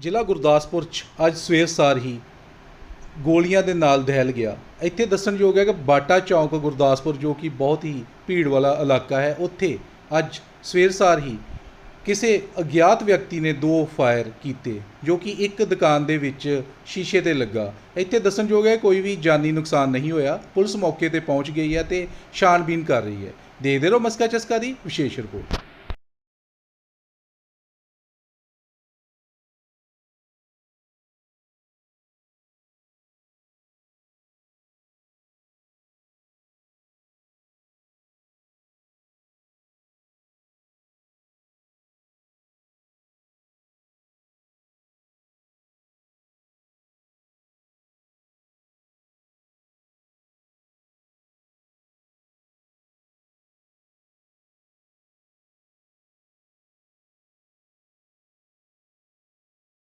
ਜ਼ਿਲ੍ਹਾ ਗੁਰਦਾਸਪੁਰ 'ਚ ਅੱਜ ਸਵੇਰ ਸਾਰ ਹੀ ਗੋਲੀਆਂ ਦੇ ਨਾਲ ਦਹਿਲ ਗਿਆ। ਇੱਥੇ ਦੱਸਣਯੋਗ ਹੈ ਕਿ ਬਾਟਾ ਚੌਂਕ ਗੁਰਦਾਸਪੁਰ, ਜੋ ਕਿ ਬਹੁਤ ਹੀ ਭੀੜ ਵਾਲਾ ਇਲਾਕਾ ਹੈ, ਉੱਥੇ ਅੱਜ ਸਵੇਰ ਸਾਰ ਹੀ ਕਿਸੇ ਅਗਿਆਤ ਵਿਅਕਤੀ ਨੇ ਦੋ ਫਾਇਰ ਕੀਤੇ, ਜੋ ਕਿ ਇੱਕ ਦੁਕਾਨ ਦੇ ਵਿੱਚ ਸ਼ੀਸ਼ੇ ਤੇ ਲੱਗਾ। ਇੱਥੇ ਦੱਸਣਯੋਗ ਹੈ, ਕੋਈ ਵੀ ਜਾਨੀ ਨੁਕਸਾਨ ਨਹੀਂ ਹੋਇਆ। ਪੁਲਿਸ ਮੌਕੇ ਤੇ ਪਹੁੰਚ ਗਈ ਹੈ ਤੇ ਛਾਣਬੀਨ ਕਰ ਰਹੀ ਹੈ। ਦੇਖਦੇ ਰਹੋ ਮਸਕਾ ਚਸਕਾ ਦੀ ਵਿਸ਼ੇਸ਼ ਰਿਪੋਰਟ।